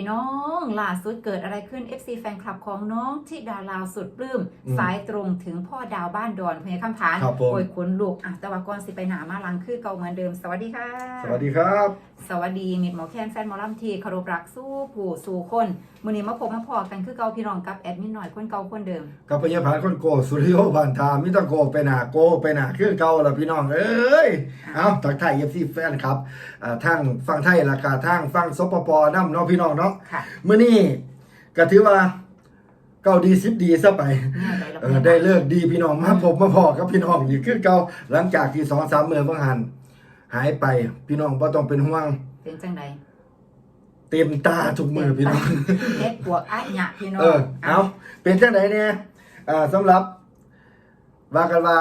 พี่น้องล่าสุดเกิดอะไรขึ้น FC แฟนคลับของน้องที่ดาลาวสุดปลื้มอืมสายตรงถึงพ่อดาวบ้านดอนพญาคำผานครับผม โอยขนลุกอะแต่ว่าก่อนสิไปหนามาลังคือเก่าเหมือนเดิมสวัสดีค่ะ สวัสดีครับ สวัสดีมิดหมอแคนแฟนหมอลำทีคารพรักสู้ผู้สู่คนมือนี้มาพบมาพอกันคือเก่าพี่น้องกับแอดมินหน่อยคนเก่าคนเดิม กับพยาผานคนโกสุริโยบานทามิตรโกไปหนาโกไปหนาคือเก่าละพี่น้องเอ้ยเอาทักทายเอฟซีแฟนครับอ่าทางฟังไทยราคาทางฟังสปปน้ำเนาะพี่น้องเนาะค่ะเมื่อนี้ก็ถือว่าเก่าดีสิบดีซะไปแน่ใจแล้วเออได้เลิกดีพี่น้องมาพบมาพอกับพี่น้องอีกคือเก่าหลังจากที่สองสามเมื่อเพิ่งหันหายไปพี่น้องบ่ต้องเป็นห่วงเป็นจังใดเต็มตาทุกมือพี่น้องเฮ็ดปวกอะหยะพี่น้องเออเอาเป็นจังไดเนี่ยอ่าสำหรับว่ากันว่า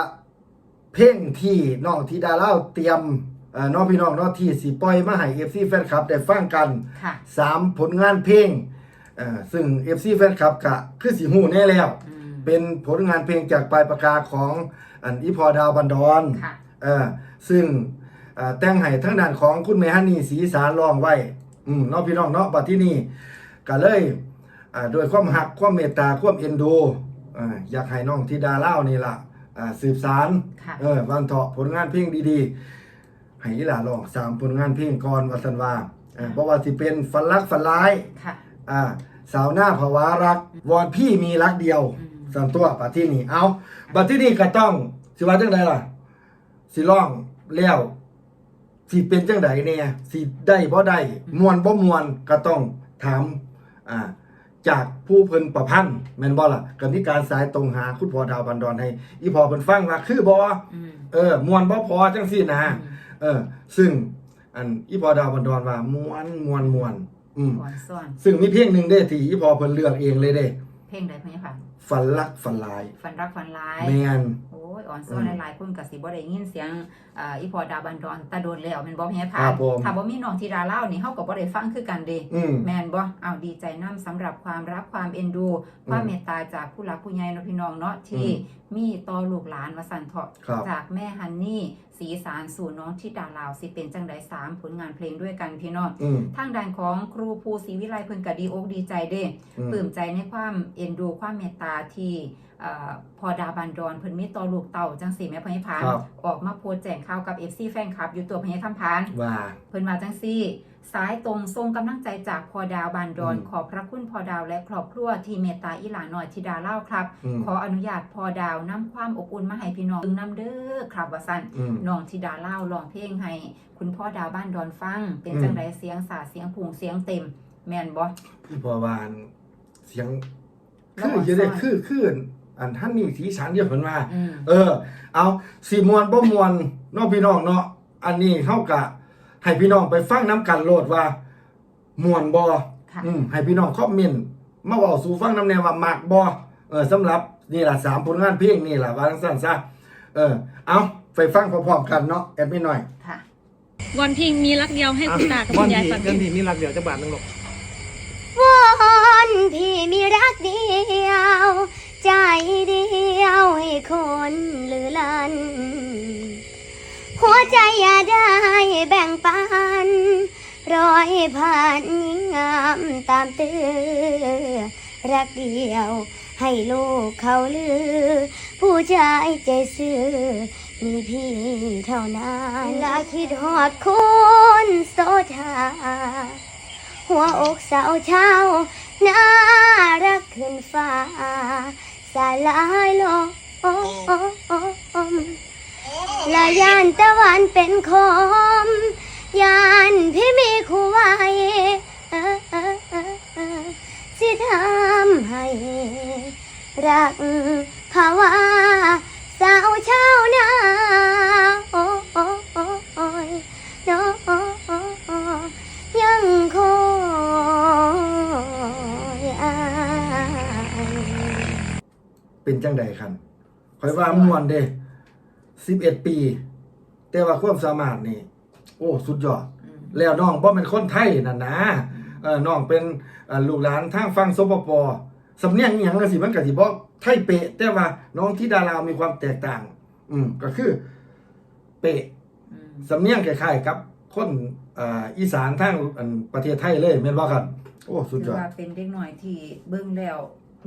เพลงที่น้องธิดาเล่าเตรียม อ่าน้องพี่น้องเน้องที่สิปล่อยมาให้ FC แฟนคลับได้ฟังกันค่ะ สามผลงานเพลงอ่าซึ่ง FC แฟนคลับก็คือสิฮู้แน่แล้ว อืม เป็นผลงานเพลงจากปลายปากกาของอันอีพอดาวบันดอนค่ะ เออซึ่งอ่าแต่งให้ทั้งด้านของคุณเมฮันนี่สีสารร้องไว้อืมเน้องพี่น้องเนาะบัดที่นี่ก็เลยอ่าโดวยความหักความเมตตาความเอ็นดูอ่าอยากให้น้องธิดาเล่านี่ล่ะอ่าสืบสาร ค่ะ เออวันเถาะผลงานเพลงดีๆ ให้อีหล่าลองสามผลงานเพลงก่อนวัสันว่าเออเพราะว่าสิเป็นฝันรักฝันร้ายค่ะ อ่าสาวหน้าภาวะรัก วอนพี่มีรักเดียวอืม สามตัวบัดที่นี่เอาบัดที่นี่ก็ต้องสิว่าจังไดล่ะ สิร้องแล้วสิเป็นจังไดเนี่ยสิได้บ่ได้มวนบ่มวนก็ต้องถามอ่า จากผู้เพิ่นประพันธ์แม่นบ่ล่ะกรรมธิการสายตรงหาคุณพ่อดาวบันดอนให้ อีพอเพิ่นฟังว่าคือบ่อืมเออมวนบ่พอจังซี่นะ อืม เออ ซึ่งอันอีพอดาวบันดอนว่ามวนมวนมวนอืม อ่อนซ่อนซึ่งมีเพลงหนึงเด้ที่อีพอเพิ่นเลือกเองเลยเด้ เพลงใดพะเนี่ยค่ะฝันรักฝันลาย ฝันรักฝันร้ายแม่นโอ้ยอ่อนซ่อนอืมหลายๆคนกับสิบ่ได้ยินเสียงอ่าอีพอดาวบันดอนตาโดนแล้วแม่นบ่พะเนี่ยครัค่ะบผม ถ้าบ่มีน้องธีดาเล่านี่เฮาก็บ่ได้ฟังคือกันเด้ อืม แม่นบ่เอาดีใจนํสำหรับความรักความเอ็นดู ความเมตตาจากผู้หลักผู้ใหญ่เนาะพี่น้องเนาะที่อืมมีต่อลูกหลานว่าสั่นเถาะครับจากแม่ฮันนี่ สีสารสู่น้องที่ดาลาวสิเป็นจังไดสามผลงานเพลงด้วยกันพี่น้องอืมทางด้านของครูภูศรีวิไลเพิ่นก็ดีอกดีใจเด้อืมปลื้มใจในความเอ็นดูความเมตตาที่เอ่อพอดาบันดอนเพิ่นมีต่อลูกเต่าจังสี่แม่พญพานครับออกมาโพสต์แจ้งข่าวกับ FC แฟนคลับ อยู่ตัวพญคำพานว่าเพิ่นว่าจังซี่สายตรงทรงกำลังใจจากพอดาวบานดอนอืมขอบพระคุณพอดาวและครอบครัวที่เมตตาอีหลาน้อยธิดาเล่าครับอืมขออนุญาตพอดาวนำความอบอุ่นมาให้พี่น้องดึงนำเด้อครับว่าซั่นอืมน้องธิดาเล่าร้องเพลงให้ คุณพ่อดาวบ้านดอนฟัง เป็นอืมจังไดเสียงสาดเสียงผูงเสียงเต็ม แม่นบ่พี่พอวานเสียงแล้ว คือจะได้อ่อนซ่อนคือคืออันท่านนี่สีสันเดียวเพิ่นว่าอืมเออ เอาสีมวนบ่มวนเนาะพี่น้องเนาะอันนี้เฮากะให้พี่น้องไปฟังน้ำกันโลดว่ามวนบ่ค่ะอืมให้พี่น้องคอมเมนต์มาเว้าสู่ฟังนำแนวว่ามักบ่เออสำหรับนี่ล่ะสามผลงานเพลงนี่ล่ะว่าจังซั่นซะเออ เอาไปฟังพร้อมๆกันเนาะแอดมินหน่อยค่ะวันพิงมีรักเดียวให้คุณตากับคุณยายฟังเงินที่มีรักเดียวจะบาทหนึงหรอกวอนพี่มีรักเดี วใจอย่าได้แบ่งปันร้อยผ่านยิ่งงามตามเตือรักเดียวให้ลูกเขาลือ ผู้ชายใจซื่อมีพี่เท่านั้นและคิดหอดคุณโสธาหัวอกสาวเช้าน่ารักขึ้นฟ้า สาลายลม และยานตะวันเป็นคมยานพี่มีคู่ไว้สิทำให้รักภาวะสาวเช้านาโอ้โอ้โอ้โอ้ยโน้ยังคอยอายเป็นจังใดคันข่อยว่าม่วนเด้ 11ปี แต่ว่าความสามารถนี่ โอ้ สุดยอดอืมแล้วน้องบ่เป็นคนไทยนั่นนะเออน้องเป็นเอ่อลูกหลานทางฝั่งสปปสำเนียงอหยังก็สิมันก็สิบ่ไทยเป๊ะแต่ว่าน้องที่ดาลาวมีความแตกต่าง อืมก็คือ เป๊ะอืมสำเนียงคล้ายๆกับคนเอ่ออีสานทางอันประเทศไทยเลยแม่นบ่ครับโอ้สุดถืยออดว่าเป็นเด็กหน่อยที่เบิ่งแล้ว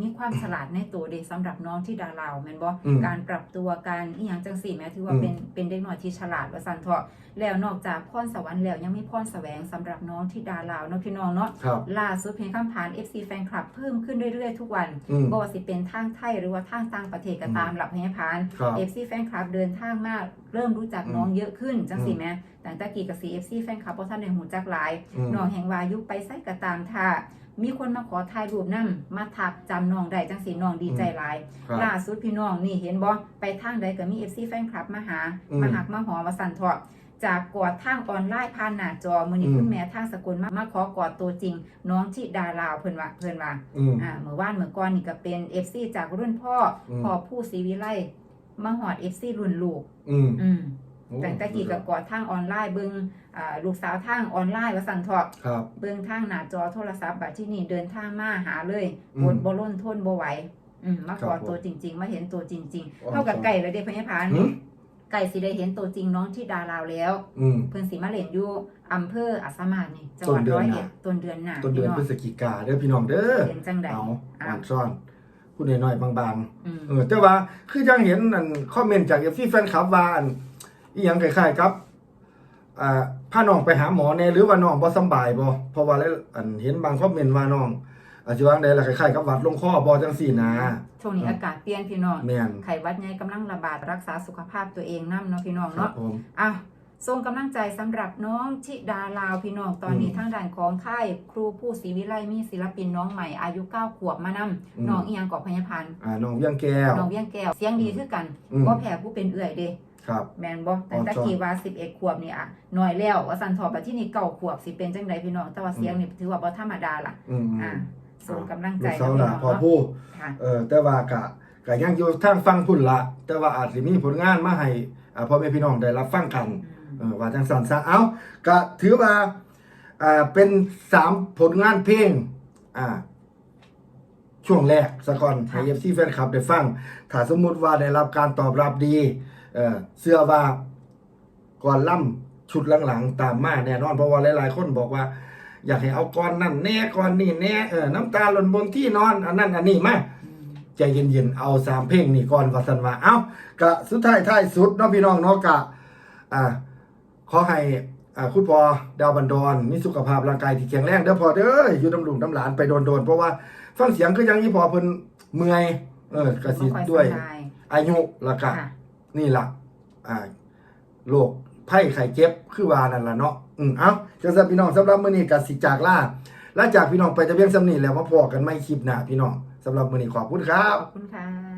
มีความฉลาดในตัวเด็กสำหรับน้องที่ดาราวแม่นบ่อืมการปรับตัวการอีหยังจังสี่แม้ถือว่าอืม เป็นเป็นเด็กหน่อยที่ฉลาดว่าซั่นเถาะแล้วนอกจากพรสวรรค์แล้วยังมีพรแสวงสำหรับน้องที่ดาราวเนาะพี่น้องเนาะครับ ล่าสุดเพียงคำผ่าน FC แฟนคลับเพิ่มขึ้นเรื่อยๆทุกวัน อืม บ่ว่าสิเป็นทางไทยหรือว่าทางต่างประเทศก็ตามหลับพยาพานครับ FC แฟนคลับเดินทางมาเริ่มรู้จักอืมน้องเยอะขึ้นจังสิอืมแม่แต่ตะกี้กับ FC แฟนคลับบ่ทันได้หูจักหลายอืม น้องแห่งวายุไปไสก็ตามถ้า มีคนมาขอถ่ายรูปนํมาทักจำน้องได้จังสิน้องดีใจหลาย ครับ ล่าสุดพี่น้องนี่เห็นบ่ไปทางใดก็มี FC แฟนคลับมาหา อืมมาหักมาหอมาสั่นเถาะจากกอดทางออนไลน์ผ่านหน้าจอมื้อนี้อืม คุณแม่ทางสกลมามาขอกอดตัวจริง น้องที่ดาลาวเพิ่นว่าเพิ่นว่า อืม อ่าเมื่อวานเมื่อก่อนนี่ก็เป็น FC จากรุ่นพ่ออมพ่อผู้ศรีวิไลมาหอด FC รุ่นลูก อืม อืมโอ้ แต่ตะกี้ก็กอดทางออนไลน์เบิ่งอ่าลูกสาวทางออนไลน์ว่าสั่นเถาะครับเบิ่งทางหน้าจอโทรศัพท์บัดที่นี่เดินทางมาหาเลยอืมบดบ่ล้นทนบ่ไหวอืมมาครับกอดผมตัวจริง ๆ มาเห็นตัวจริงอ๋อๆเท่ากับไก่เลยเด้พญาพานหืมไก่สิได้เห็นตัวจริงน้องที่ดาลาวแล้วอืมเพิ่นสิมาเล่นอยู่อำเภออัสสามานี่จังหต้วันดเดือนร้อยหน้าเอ็ดต้นเดือนหน้าต้นเดือนพี่พฤศจิกาเด้อพี่น้องเด้อเห็นจังใดเอาอ้าอ่าวนซ่อนพูดน้อยๆบางอืมๆเออแต่ว่าคือจังเห็นอันคอมเมนต์จาก FC แฟนคลับว่าอัน อีหยังคล้ายๆกับอ่าพาน้องไปหาหมอแน่หรือว่าน้องบ่สำบายบ่เพราะว่าแล้วอันเห็นบางคอมเมนต์ว่าน้องอาจจะว่าได้ละคล้ายๆกับหวัดลงคอบ่จังซี่นะ ช่วงนี้อากาศเปลี่ยนพี่น้อง แม่นไข้หวัดใหญ่กำลังระบาดรักษาสุขภาพตัวเองนํเนาะพี่น้องครัเนาะบผมอ้าวส่งกำลังใจสำหรับน้องธิดาลาวพี่น้องตอนนี้อืมทางด้านของค่ายครูผู้ศรีวิไลมีศิลปินน้องใหม่อายุ9ขวบมานำอืมน้องอีหยังกอบพยาพันธ์อ่าน้องเวียงแก้ว น้องเวียงแก้วเสียงดีคือกันอืม บ่แพ้ผู้เป็นเอื่อยเด้ ครับ แม่นบ่แต่อ๋อตะกี้ว่า11ขวบนี่อะน้อยแล้วว่าสันทอบัดที่นี่เก้าขวบสิเป็นจังไดพี่น้องแต่ว่าเสียงนี่ถือว่าบ่ธรรมดาล่ะอืมอ่าส่งกำลังใจลูกนะสาวพี่ล่ะน้องพอเนาะผู้ค่ะเออแต่ว่ากะกะยังอยู่ทางฟังพุ่นละแต่ว่าอาจสิมีผลงานมาให้อ่าพ่อแม่พี่น้องได้รับฟังกันอืมเออว่าจังสันซะเอาก็ถือว่าอ่าเป็นสามผลงานเพลงอ่าช่วงแรกสะก่อนให้เอฟซีแฟนคลับได้ฟัง ถ้าสมมุติว่าได้รับการตอบรับดี เออเสื้อว่าก่อนล่ำชุดหลังๆ ตามมาแน่นอนเพราะว่าหลายๆ คนบอกว่า อยากให้เอาก่อนนั่นแน่ก่อนนี่แน่เออน้ำตาหล่นบนที่นอนอันนั้นอันนี้มาอืมใจเย็นๆเอาสามเพลงนี่ก่อนว่าสันว่าเอ้ากะสุดท้ายท้ายสุดเนาะพี่น้องเนาะกะอ่าขอให้อ่าคุณพ่อดาวบันดอนมีสุขภาพร่างกายที่แข็งแรงเด้อพอเด้ออยู่ดำลุงดำหลานไปโดนๆเพราะว่าฟังเสียงก็ยังยี่พอเพิ่นเมื่อยเออกะสิบ่ค่อด้วยสบาอายุและกะ นี่ล่ะอ่าโรคไข้ไข้เจ็บคือว่านั่นล่ะเนาะอืมเอ้าจังซั่นพี่น้องสำหรับมื้อนี้ก็สิจากลาและจากพี่น้องไปจะเบียงสำนี้แล้วมาพอกันไม่คลิปหน้าพี่น้องสำหรับมื้อนี้ขอบคุณครับ ขอบคุณค่ะ